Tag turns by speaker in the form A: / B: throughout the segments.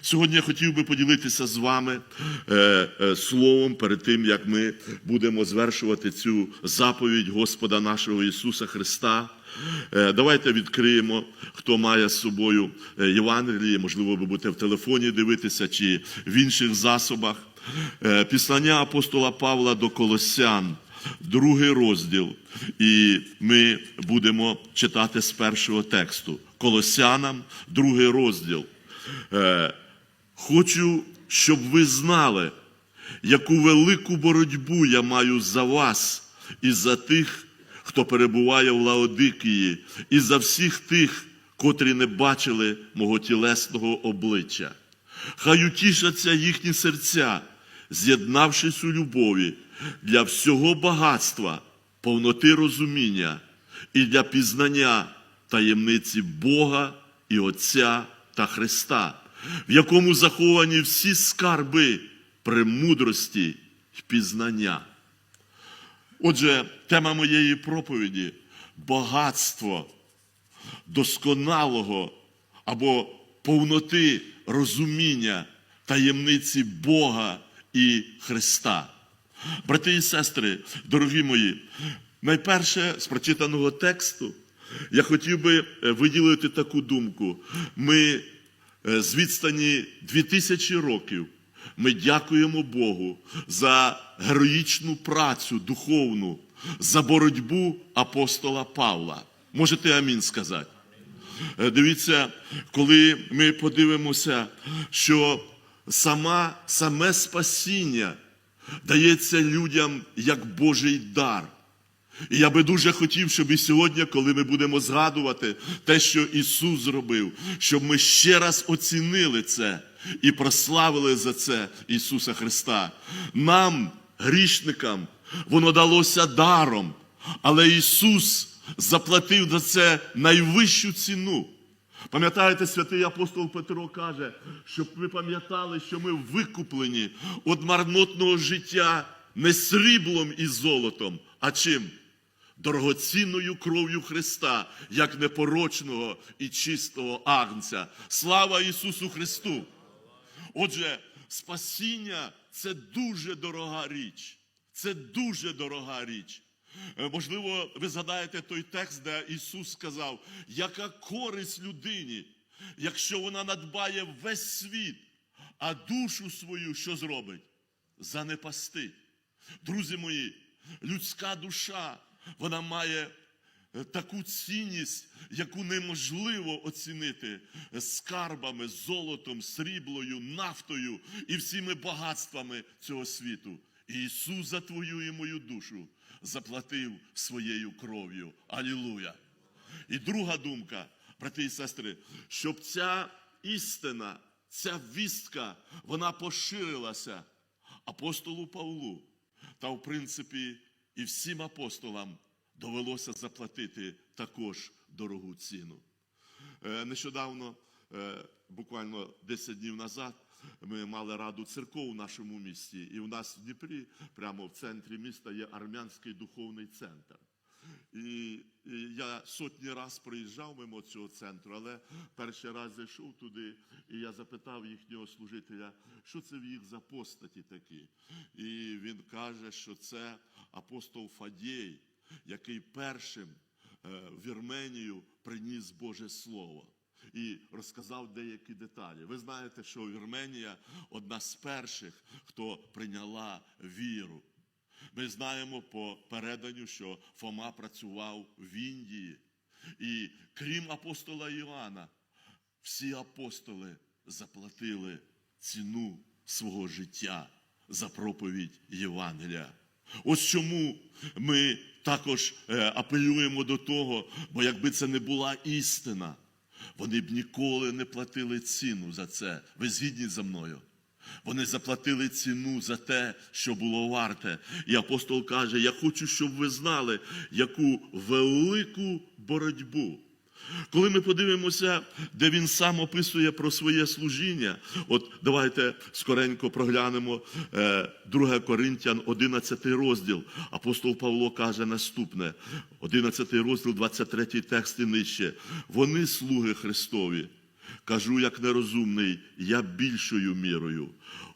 A: Сьогодні я хотів би поділитися з вами е, е, словом перед тим, як ми будемо звершувати цю заповідь Господа нашого Ісуса Христа. Е, Давайте відкриємо, хто має з собою е, Євангеліє, можливо, ви будете в телефоні дивитися чи в інших засобах. Е, Післання апостола Павла до Колосян, другий розділ. І ми будемо читати з першого тексту. Колосянам, другий розділ. Е, Хочу, щоб ви знали, яку велику боротьбу я маю за вас і за тих, хто перебуває в Лаодикії, і за всіх тих, котрі не бачили мого тілесного обличчя. Хай утішаться їхні серця, з'єднавшись у любові для всього багатства, повноти розуміння і для пізнання таємниці Бога і Отця та Христа, в якому заховані всі скарби премудрості й пізнання. Отже, тема моєї проповіді багатство досконалого або повноти розуміння таємниці Бога і Христа. Брати і сестри, дорогі мої, найперше з прочитаного тексту я хотів би е, виділити таку думку. Ми е, з відстані 2000 років ми дякуємо Богу за героїчну працю духовну, за боротьбу апостола Павла. Можете амінь сказати? Е, Дивіться, коли ми подивимося, що сама, саме спасіння дається людям як Божий дар. І я би дуже хотів, щоб і сьогодні, коли ми будемо згадувати те, що Ісус зробив, щоб ми ще раз оцінили це і прославили за це Ісуса Христа. Нам, грішникам, воно далося даром, але Ісус заплатив за це найвищу ціну. Пам'ятаєте, святий апостол Петро каже, щоб ви пам'ятали, що ми викуплені від марнотного життя не сріблом і золотом, а чим? Дорогоцінною кров'ю Христа, як непорочного і чистого агнця. Слава Ісусу Христу! Отже, спасіння це дуже дорога річ. Це дуже дорога річ. Е, Можливо, ви згадаєте той текст, де Ісус сказав, яка користь людині, якщо вона надбає весь світ, а душу свою що зробить? Занепасти. Друзі мої, людська душа, вона має е, таку цінність, яку неможливо оцінити скарбами, золотом, сріблою, нафтою і всіми багатствами цього світу. Ісус за твою і мою душу заплатив своєю кров'ю. Алілуя! І друга думка, брати і сестри, щоб ця істина, ця вістка, вона поширилася апостолу Павлу. Та, в принципі, і всім апостолам довелося заплатити також дорогу ціну. Е, Нещодавно, е, буквально 10 днів назад, ми мали раду церков у нашому місті, і у нас в Дніпрі, прямо в центрі міста, є армянський духовний центр. І, і я сотні раз проїжджав мимо цього центру, але перший раз зайшов туди, і я запитав їхнього служителя, що це в їх за постаті такі. І він каже, що це апостол Фадєй, який першим е, в Вірменію приніс Боже Слово. І розказав деякі деталі. Ви знаєте, що Вірменія одна з перших, хто прийняла віру. Ми знаємо по переданню, що Фома працював в Індії. І крім апостола Іоанна, всі апостоли заплатили ціну свого життя за проповідь Євангелія. Ось чому ми також е, апелюємо до того, бо якби це не була істина, вони б ніколи не платили ціну за це. Ви згідні за мною? Вони заплатили ціну за те, що було варте. І апостол каже: Я хочу, щоб ви знали, яку велику боротьбу. Коли ми подивимося, де він сам описує про своє служіння, от давайте скоренько проглянемо е, 2 Коринтян, 11 розділ. Апостол Павло каже наступне: 11 розділ, 23 текст і нижче. Вони слуги Христові, Кажу, як нерозумний, я більшою мірою,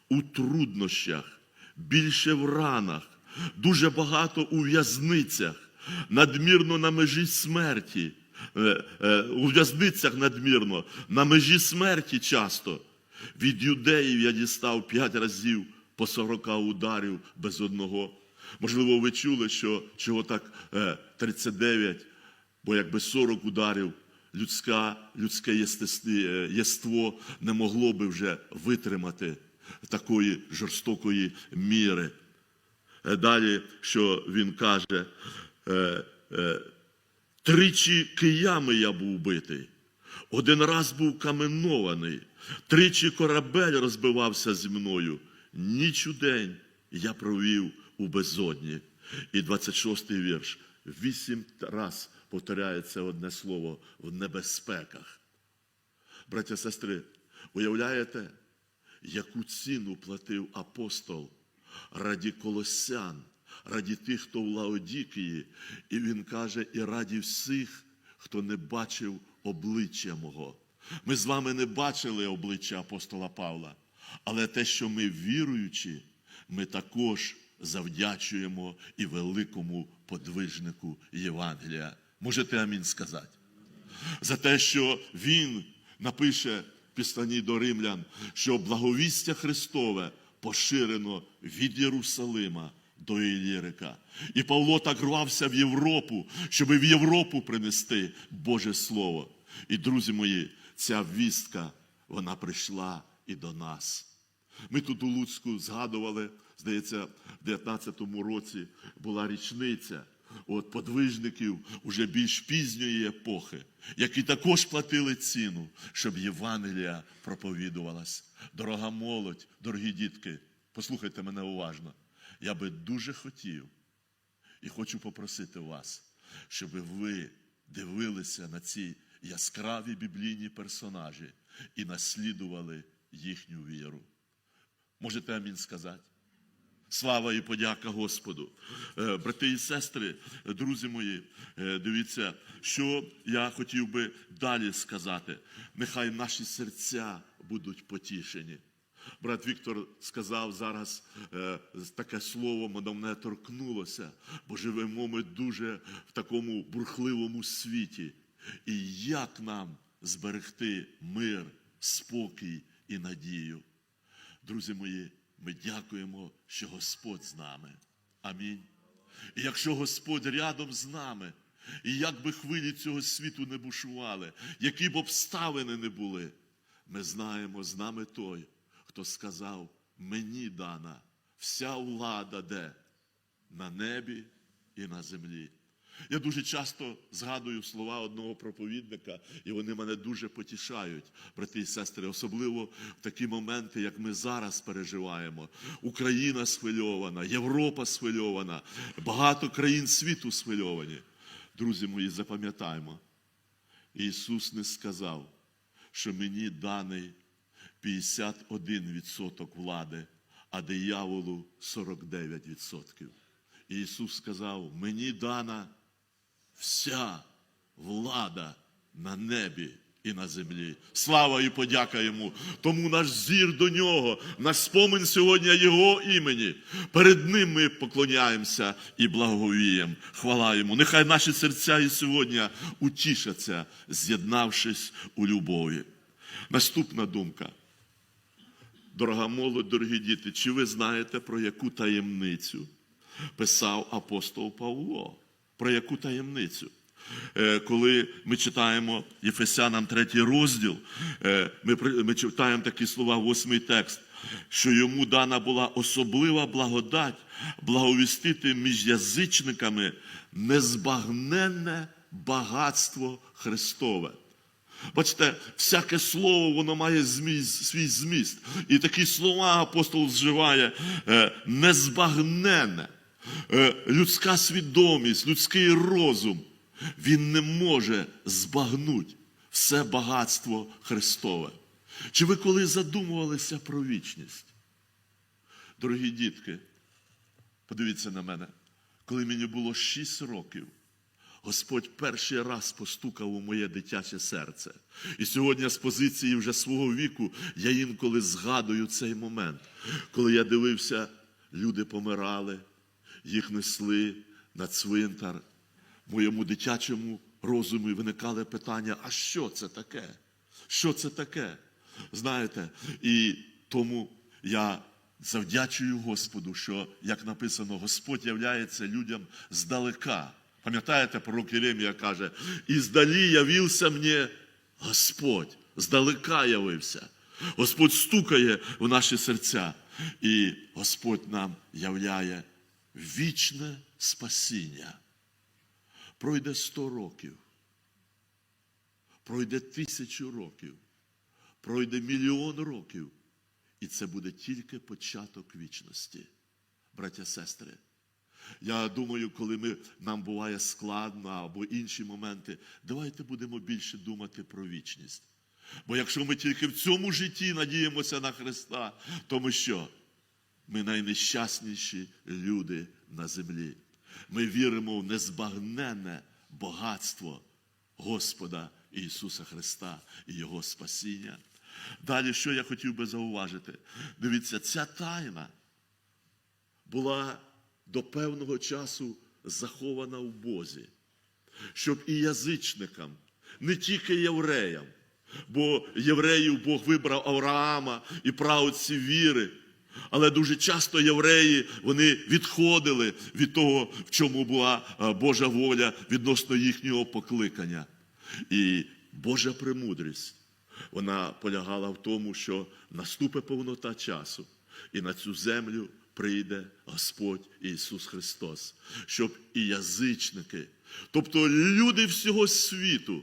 A: у труднощах, більше в ранах, дуже багато у в'язницях, надмірно на межі смерті, е, е, у в'язницях надмірно, на межі смерті часто. Від юдеїв я дістав п'ять разів по сорока ударів без одного. Можливо, ви чули, що чого так е, 39, бо якби 40 ударів людська, людське е, єство не могло би вже витримати такої жорстокої міри. Е, Далі, що він каже, е, тричі киями я був битий, один раз був каменований, тричі корабель розбивався зі мною. Ніч у день я провів у безодні. І 26-й вірш. Вісім раз повторяється одне слово в небезпеках. Браття сестри, уявляєте, яку ціну платив апостол раді колосян, раді тих, хто в Лаодікії, і він каже, і раді всіх, хто не бачив обличчя мого. Ми з вами не бачили обличчя апостола Павла, але те, що ми віруючі, ми також завдячуємо і великому подвижнику Євангелія. Можете амінь сказати? за те, що він напише в післанні до римлян, що благовістя Христове поширено від Єрусалима до Ілірика. І Павло так рвався в Європу, щоб в Європу принести Боже Слово. І, друзі мої, ця вістка, вона прийшла і до нас. Ми тут у Луцьку згадували, здається, в 19-му році була річниця от подвижників уже більш пізньої епохи, які також платили ціну, щоб Євангелія проповідувалась. Дорога молодь, дорогі дітки, послухайте мене уважно. Я би дуже хотів і хочу попросити вас, щоб ви дивилися на ці яскраві біблійні персонажі і наслідували їхню віру. Можете амінь сказати? Слава і подяка Господу. Е, Брати і сестри, е, друзі мої, е, дивіться, що я хотів би далі сказати. Нехай наші серця будуть потішені. Брат Віктор сказав зараз таке слово, воно мене торкнулося, бо живемо ми дуже в такому бурхливому світі. І як нам зберегти мир, спокій і надію? Друзі мої, ми дякуємо, що Господь з нами. Амінь. І якщо Господь рядом з нами, і як би хвилі цього світу не бушували, які б обставини не були, ми знаємо з нами той, хто сказав: мені дана вся влада де? На небі і на землі. Я дуже часто згадую слова одного проповідника, і вони мене дуже потішають, брати і сестри, особливо в такі моменти, як ми зараз переживаємо. Україна схвильована, Європа схвильована, багато країн світу схвильовані. Друзі мої, запам'ятаємо, Ісус не сказав, що мені даний 51% влади, а дияволу 49%. Ісус сказав: мені дана вся влада на небі і на землі. Слава і подяка йому. Тому наш зір до нього, наш спомин сьогодні Його імені. Перед ним ми поклоняємося і благовіємо. Хвала йому. Нехай наші серця і сьогодні утішаться, з'єднавшись у любові. Наступна думка. Дорога молодь, дорогі діти, чи ви знаєте, про яку таємницю писав апостол Павло? Про яку таємницю? Е, Коли ми читаємо Єфесянам третій розділ, е, ми, читаємо такі слова, восьмий текст, що йому дана була особлива благодать благовістити між язичниками незбагненне багатство Христове. Бачите, всяке слово воно має зміст, свій зміст. І такі слова апостол вживає е, незбагненне. Е, людська свідомість, людський розум, він не може збагнути все багатство Христове. Чи ви коли задумувалися про вічність? Дорогі дітки, подивіться на мене, коли мені було 6 років, Господь перший раз постукав у моє дитяче серце. І сьогодні з позиції вже свого віку я інколи згадую цей момент, коли я дивився, люди помирали, їх несли на цвинтар. Моєму дитячому розумі виникали питання: а що це таке? Що це таке? Знаєте, і тому я завдячую Господу, що, як написано, Господь являється людям здалека. Пам'ятаєте, пророк Єремія каже, і здалі явився мені Господь, здалека явився. Господь стукає в наші серця, і Господь нам являє вічне спасіння. Пройде сто років, пройде тисячу років, пройде мільйон років, і це буде тільки початок вічності, браття сестри. Я думаю, коли ми, нам буває складно або інші моменти, давайте будемо більше думати про вічність. Бо якщо ми тільки в цьому житті надіємося на Христа, то ми що? Ми найнещасніші люди на землі. Ми віримо в незбагненне багатство Господа Ісуса Христа і Його спасіння. Далі, що я хотів би зауважити? Дивіться, ця тайна була до певного часу захована в Бозі, щоб і язичникам, не тільки євреям, бо євреїв Бог вибрав Авраама і праотці віри. Але дуже часто євреї вони відходили від того, в чому була е, Божа воля відносно їхнього покликання. І Божа премудрість вона полягала в тому, що наступить повнота часу, і на цю землю прийде Господь Ісус Христос, щоб і язичники, тобто люди всього світу.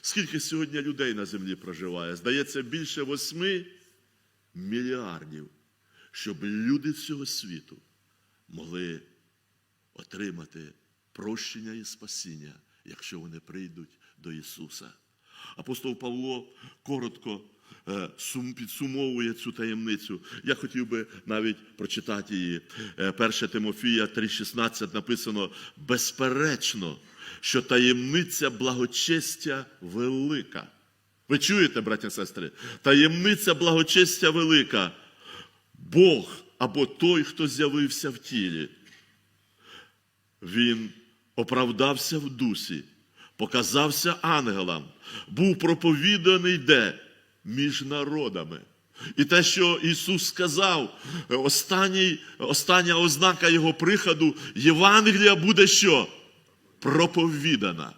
A: Скільки сьогодні людей на землі проживає? Здається, більше восьми мільярдів, щоб люди всього світу могли отримати прощення і спасіння, якщо вони прийдуть до Ісуса. Апостол Павло коротко е, підсумовує цю таємницю. Я хотів би навіть прочитати її. Е, 1 Тимофія 3,16 написано: безперечно, що таємниця благочестя велика. Ви чуєте, браття сестри? Таємниця благочестя велика. Бог або той, хто з'явився в тілі. Він оправдався в дусі, показався ангелам, був проповіданий де? Між народами. І те, що Ісус сказав, останній, остання ознака Його приходу, Євангелія буде що? Проповідана.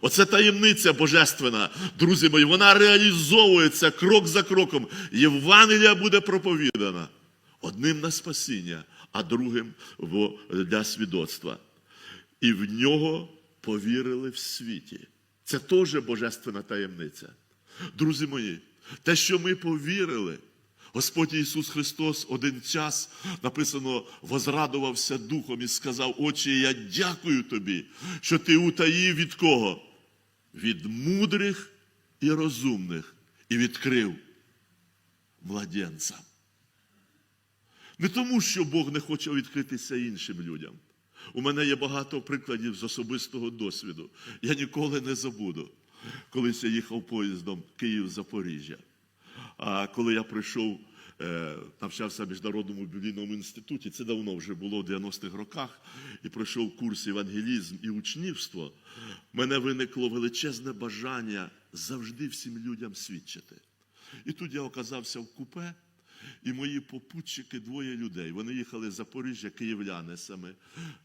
A: Оце таємниця божественна, друзі мої, вона реалізовується крок за кроком. Євангелія буде проповідана одним на спасіння, а другим для свідоцтва. І в нього повірили в світі. Це теж божественна таємниця. Друзі мої, те, що ми повірили, Господь Ісус Христос один час написано, возрадувався духом і сказав: Отче, я дякую тобі, що ти утаїв від кого? Від мудрих і розумних, і відкрив младенцям. Не тому, що Бог не хоче відкритися іншим людям. У мене є багато прикладів з особистого досвіду. Я ніколи не забуду. Колись я їхав поїздом Київ-Запоріжжя. А коли я прийшов, е, навчався в Міжнародному біблійному інституті, це давно вже було в 90-х роках, і пройшов курс евангелізм і учнівство, в мене виникло величезне бажання завжди всім людям свідчити. І тут я оказався в купе, і мої попутчики двоє людей. Вони їхали з Запоріжжя, київляни саме,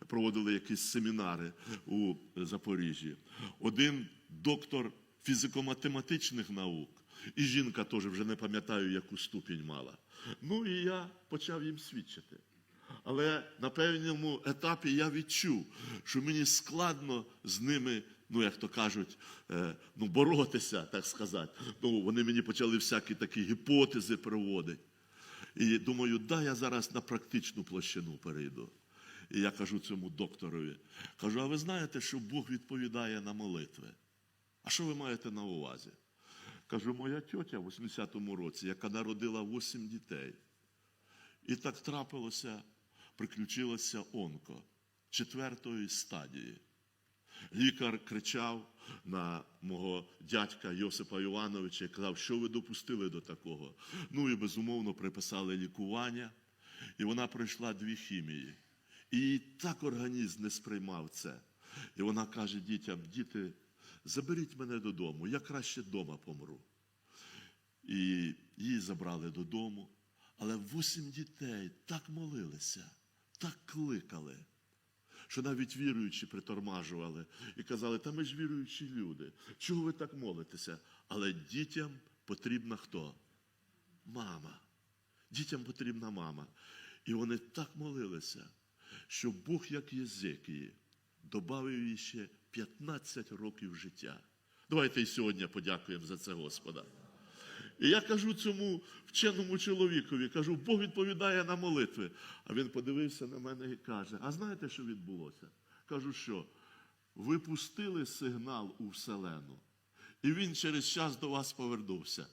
A: проводили якісь семінари у Запоріжжі. Один доктор фізико-математичних наук, і жінка теж вже не пам'ятаю, яку ступінь мала. Ну і я почав їм свідчити. Але на певному етапі я відчув, що мені складно з ними, ну як то кажуть, е, ну боротися, так сказати. Ну, вони мені почали всякі такі гіпотези приводити. І думаю, да, я зараз на практичну площину перейду. І я кажу цьому докторові, кажу, а ви знаєте, що Бог відповідає на молитви? А що ви маєте на увазі? Кажу, моя тьотя в 80-му році, яка народила 8 дітей. І так трапилося, приключилося онко четвертої стадії. Лікар кричав на мого дядька Йосипа Івановича і казав, що ви допустили до такого. Ну і безумовно приписали лікування, і вона пройшла дві хімії. І так організм не сприймав це. І вона каже дітям: діти, заберіть мене додому, я краще вдома помру. І її забрали додому. Але восім дітей так молилися, так кликали, що навіть віруючі притормажували і казали, та ми ж віруючі люди, чого ви так молитеся? Але дітям потрібна хто? Мама. Дітям потрібна мама. І вони так молилися, що Бог, як Єзекії, добавив їй ще 15 років життя. Давайте і сьогодні подякуємо за це Господа. І я кажу цьому вченому чоловікові, кажу, Бог відповідає на молитви. А він подивився на мене і каже: А знаєте, що відбулося? Кажу, що ви пустили сигнал у Вселену, і він через час до вас повернувся.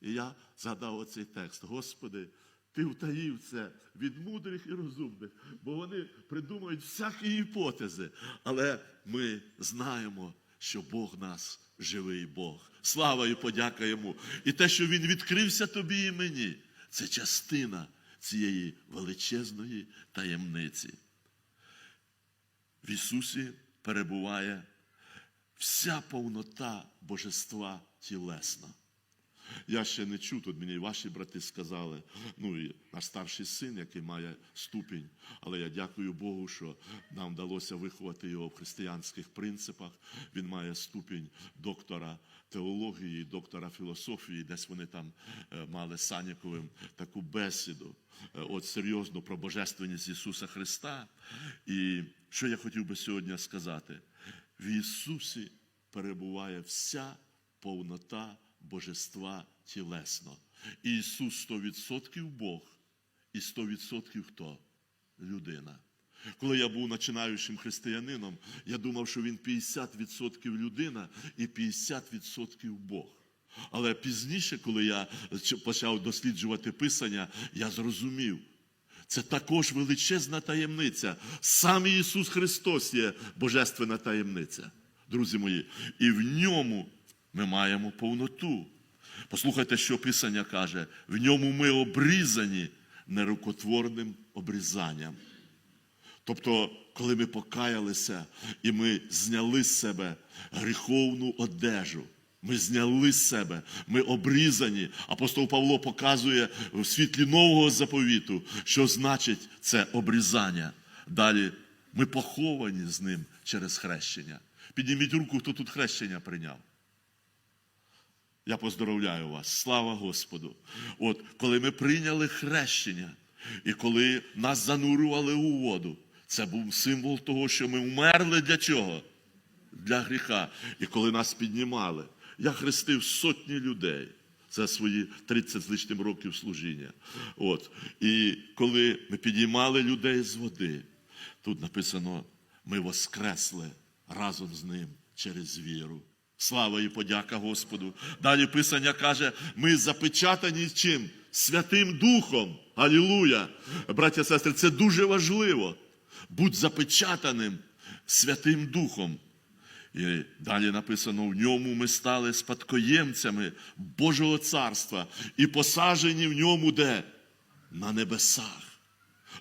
A: І я згадав оцей текст. Господи, ти втаїв це від мудрих і розумних, бо вони придумують всякі гіпотези. Але ми знаємо, що Бог нас живий Бог. Слава і подяка йому. І те, що Він відкрився тобі і мені, це частина цієї величезної таємниці. В Ісусі перебуває вся повнота божества тілесна. Я ще не чув, тут мені ваші брати сказали, ну і наш старший син, який має ступінь, але я дякую Богу, що нам вдалося виховати його в християнських принципах. Він має ступінь доктора теології, доктора філософії, десь вони там е, мали Саніковим таку бесіду, е, от серйозно про божественність Ісуса Христа. І що я хотів би сьогодні сказати? В Ісусі перебуває вся повнота божества тілесно. І Ісус 100% Бог і 100% хто? Людина. Коли я був починаючим християнином, я думав, що він 50% людина і 50% Бог. Але пізніше, коли я почав досліджувати Писання, я зрозумів, це також величезна таємниця. Сам Ісус Христос є божественна таємниця, друзі мої. І в ньому ми маємо повноту. Послухайте, що Писання каже: в ньому ми обрізані нерукотворним обрізанням. Тобто, коли ми покаялися і ми зняли з себе гріховну одежу, ми зняли з себе, ми обрізані. Апостол Павло показує в світлі нового заповіту, що значить це обрізання. Далі ми поховані з ним через хрещення. Підніміть руку, хто тут хрещення прийняв. Я поздоровляю вас. Слава Господу. От коли ми прийняли хрещення, і коли нас занурювали у воду, це був символ того, що ми вмерли для чого? Для гріха. І коли нас піднімали, я хрестив сотні людей за свої 30 з лишнім років служіння. От. І коли ми підіймали людей з води, тут написано: ми воскресли разом з ним через віру. Слава і подяка Господу. Далі Писання каже, ми запечатані чим? Святим Духом. Алілуя! Браття і сестри, це дуже важливо. Будь запечатаним Святим Духом. І далі написано: в ньому ми стали спадкоємцями Божого царства і посажені в ньому де? На небесах.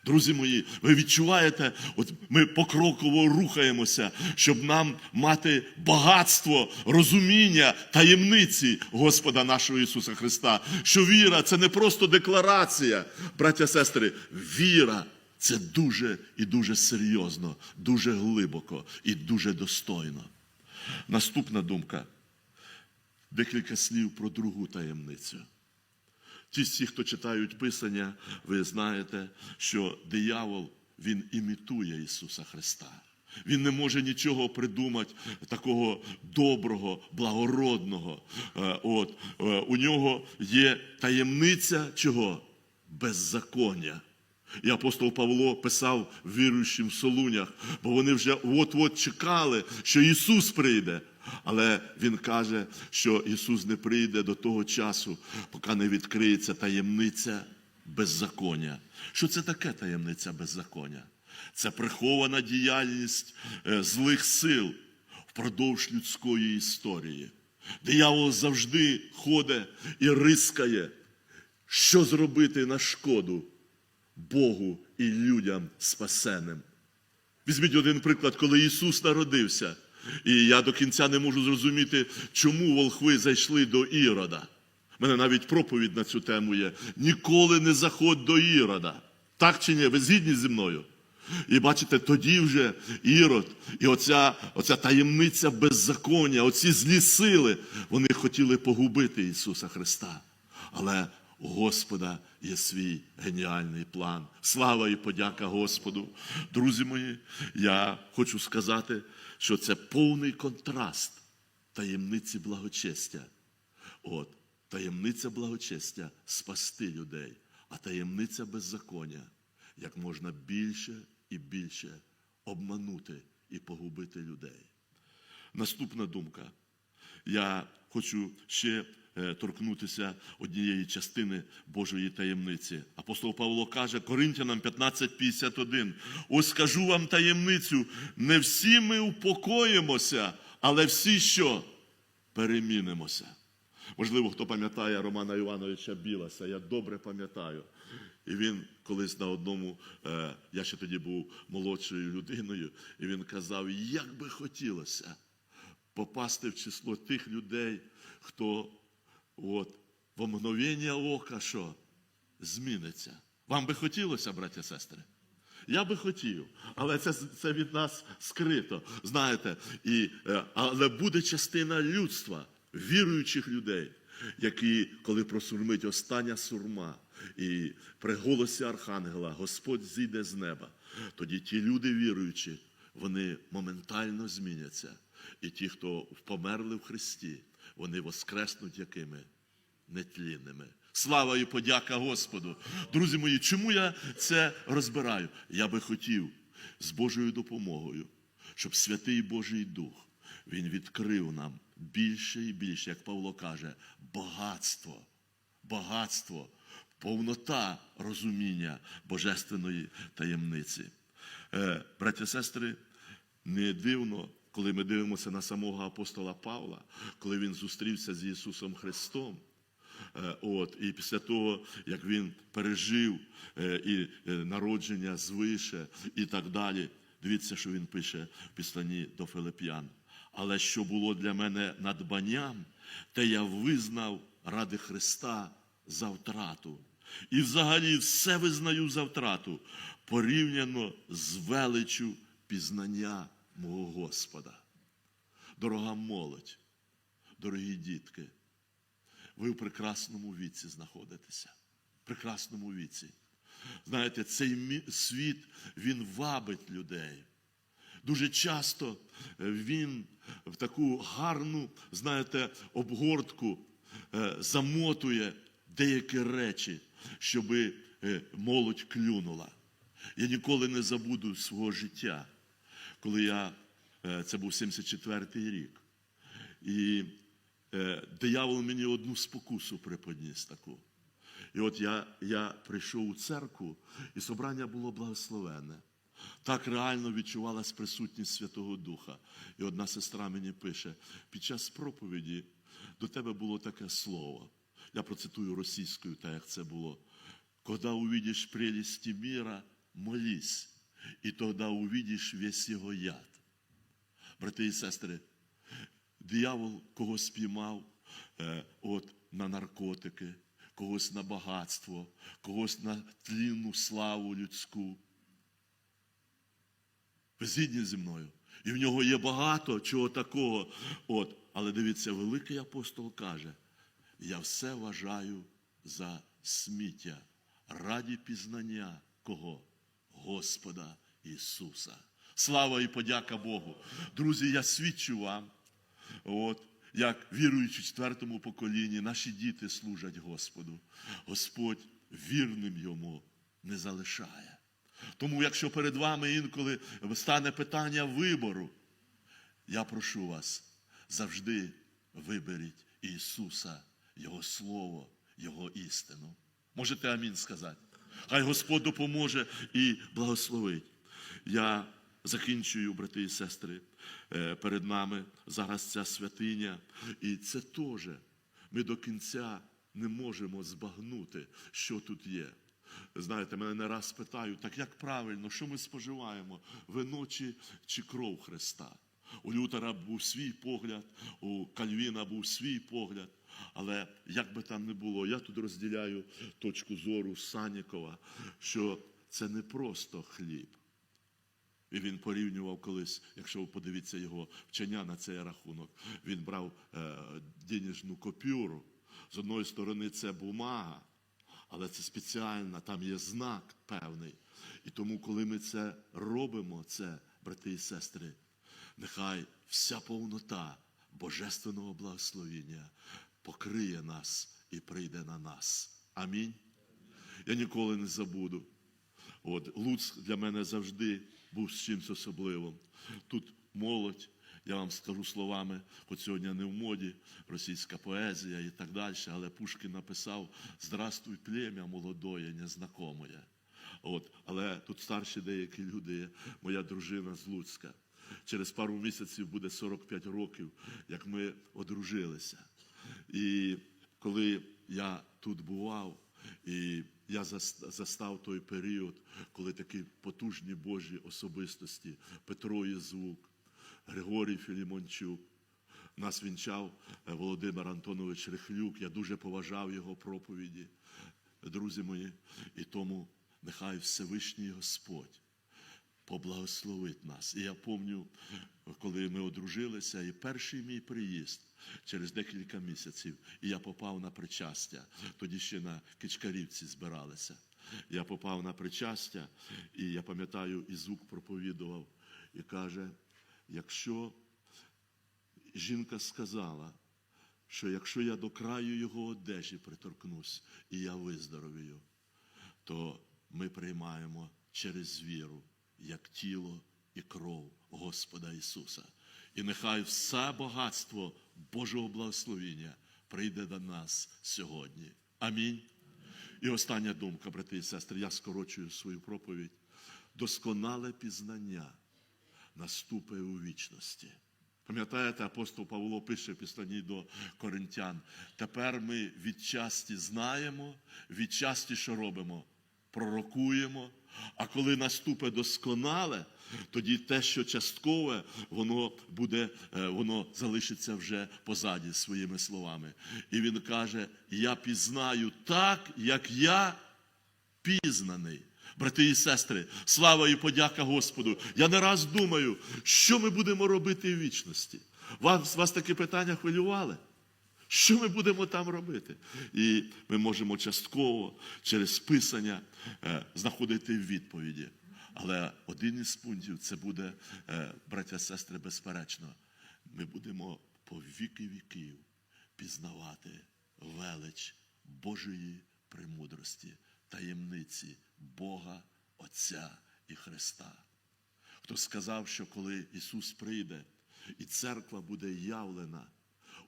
A: Друзі мої, ви відчуваєте, от ми покроково рухаємося, щоб нам мати багатство, розуміння, таємниці Господа нашого Ісуса Христа. Що віра це не просто декларація, браття сестри, віра це дуже і дуже серйозно, дуже глибоко і дуже достойно. Наступна думка. Декілька слів про другу таємницю. Ті всі, хто читають Писання, ви знаєте, що диявол він імітує Ісуса Христа. Він не може нічого придумати такого доброго, благородного. Е, От, е, у нього є таємниця чого? Беззаконня. І апостол Павло писав віруючим в Солунях, бо вони вже от-от чекали, що Ісус прийде. Але Він каже, що Ісус не прийде до того часу, поки не відкриється таємниця беззаконня. Що це таке таємниця беззаконня? Це прихована діяльність е, злих сил впродовж людської історії. Диявол завжди ходить і рискає, що зробити на шкоду Богу і людям спасеним. Візьміть один приклад, коли Ісус народився. І я до кінця не можу зрозуміти, чому волхви зайшли до Ірода. У мене навіть проповідь на цю тему є. Ніколи не заходь до Ірода. Так чи ні? Ви згідні зі мною? І бачите, тоді вже Ірод і оця, оця таємниця беззаконня, оці злі сили, вони хотіли погубити Ісуса Христа. Але Господа є свій геніальний план. Слава і подяка Господу. Друзі мої, я хочу сказати, що це повний контраст таємниці благочестя. От, таємниця благочестя спасти людей, а таємниця беззаконня як можна більше і більше обманути і погубити людей. Наступна думка. Я хочу ще торкнутися однієї частини Божої таємниці. Апостол Павло каже Коринтянам 15:51. Ось скажу вам таємницю: не всі ми упокоїмося, але всі що? Перемінимося. Можливо, хто пам'ятає Романа Івановича Біласа, я добре пам'ятаю. І він колись на одному, е, я ще тоді був молодшою людиною, і він казав, як би хотілося попасти в число тих людей, хто от, в мгновення ока що зміниться. Вам би хотілося, браті сестри? Я би хотів, але це, це від нас скрито. Знаєте, і, е, але буде частина людства, віруючих людей, які, коли просурмить остання сурма, і при голосі Архангела Господь зійде з неба, тоді ті люди віруючі, вони моментально зміняться. І ті, хто померли в Христі, вони воскреснуть якими? нетлінними. Слава і подяка Господу. Друзі мої, чому я це розбираю? Я би хотів з Божою допомогою, щоб святий Божий Дух він відкрив нам більше і більше, як Павло каже, багатство, багатство, повнота розуміння божественної таємниці. Е, Браття, сестри, не дивно, коли ми дивимося на самого апостола Павла, коли він зустрівся з Ісусом Христом. Е, От, і після того, як він пережив е, і е, народження звише і так далі, дивіться, що він пише в післанні до Филип'ян. Але що було для мене надбанням, те я визнав ради Христа за втрату. І взагалі все визнаю за втрату, порівняно з величю пізнання мого Господа. Дорога молодь, дорогі дітки. Ви в прекрасному віці знаходитеся. В прекрасному віці. Знаєте, цей світ він вабить людей. Дуже часто е, він в таку гарну, знаєте, обгортку е, замотує деякі речі, щоб молодь клюнула. Я ніколи не забуду свого життя, коли я, е, це був 74-й рік. І е, диявол мені одну спокусу приподніс таку. І от я, я прийшов у церкву, і собрання було благословенне. Так реально відчувалась присутність Святого Духа. І одна сестра мені пише: під час проповіді до тебе було таке слово. Я процитую російською, так як це було. Когда увидишь прелести мира, молись, і тогда увидишь весь його яд. Брати і сестри, диявол когось спіймав е, от, на наркотики, когось на багатство, когось на тлінну славу людську. Ви згідні зі мною? І в нього є багато чого такого. От. Але дивіться, великий апостол каже: я все вважаю за сміття раді пізнання кого? Господа Ісуса. Слава і подяка Богу. Друзі, я свідчу вам, от, як віруючи в четвертому поколінні, наші діти служать Господу. Господь вірним йому не залишає. Тому, якщо перед вами інколи стане питання вибору, я прошу вас, завжди виберіть Ісуса, Його Слово, Його істину. Можете амінь сказати. Хай Господь допоможе і благословить. Я закінчую, брати і сестри, е, перед нами зараз ця святиня. І це теж ми до кінця не можемо збагнути, що тут є. Знаєте, мене не раз питають, так як правильно, що ми споживаємо, вино чи, чи кров Христа? У Лютера був свій погляд, у Кальвіна був свій погляд. Але як би там не було, я тут розділяю точку зору Санікова, що це не просто хліб. І він порівнював колись, якщо ви подивіться його вчення на цей рахунок, він брав е, денежну копюру. З одної сторони, це бумага, але це спеціальна, там є знак певний. І тому, коли ми це робимо, це, брати і сестри, нехай вся повнота божественного благословення покриє нас і прийде на нас. Амінь. Я ніколи не забуду. От, Луцьк для мене завжди був з чимось особливим. Тут молодь, я вам скажу словами, хоч сьогодні не в моді, російська поезія і так далі, але Пушкін написав Здравствуй, плем'я молодое, незнакомое. От, але тут старші деякі люди, моя дружина з Луцька. Через пару місяців буде 45 років, як ми одружилися. І коли я тут бував, і я зас- застав той період, коли такі потужні Божі особистості Петро Єзвук, Григорій Філімончук, нас вінчав е, Володимир Антонович Рихлюк. Я дуже поважав його проповіді, друзі мої. І тому нехай Всевишній Господь поблагословить нас. І я пам'ятаю, коли ми одружилися, і перший мій приїзд через декілька місяців, і я попав на причастя. Тоді ще на Кичкарівці збиралися. Я попав на причастя, і я пам'ятаю, і звук проповідував і каже: якщо жінка сказала, що якщо я до краю його одежі приторкнусь і я виздоровію, то ми приймаємо через віру як тіло і кров Господа Ісуса. І нехай все багатство Божого благословення прийде до нас сьогодні. Амінь. І остання думка, брати і сестри, я скорочую свою проповідь. Досконале пізнання наступить у вічності. Пам'ятаєте, апостол Павло пише післанні до коринтян. Тепер ми відчасті знаємо, відчасті що робимо? Пророкуємо. А коли наступить досконале, тоді те, що часткове, воно буде, е, воно залишиться вже позаді своїми словами. І він каже: Я пізнаю так, як я пізнаний. Брати і сестри, слава і подяка Господу. Я не раз думаю, що ми будемо робити в вічності. Вас, вас такі питання хвилювали? Що ми будемо там робити? І ми можемо частково через писання е, знаходити відповіді. Але один із пунктів це буде, е, браття сестри, безперечно, ми будемо по віки віків пізнавати велич Божої премудрості, таємниці Бога, Отця і Христа. Хто сказав, що коли Ісус прийде і церква буде явлена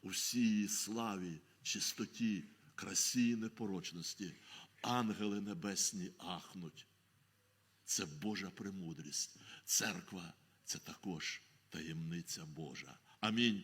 A: у всій її славі, чистоті, красі і непорочності, ангели небесні ахнуть. Це Божа премудрість. Церква це також таємниця Божа. Амінь.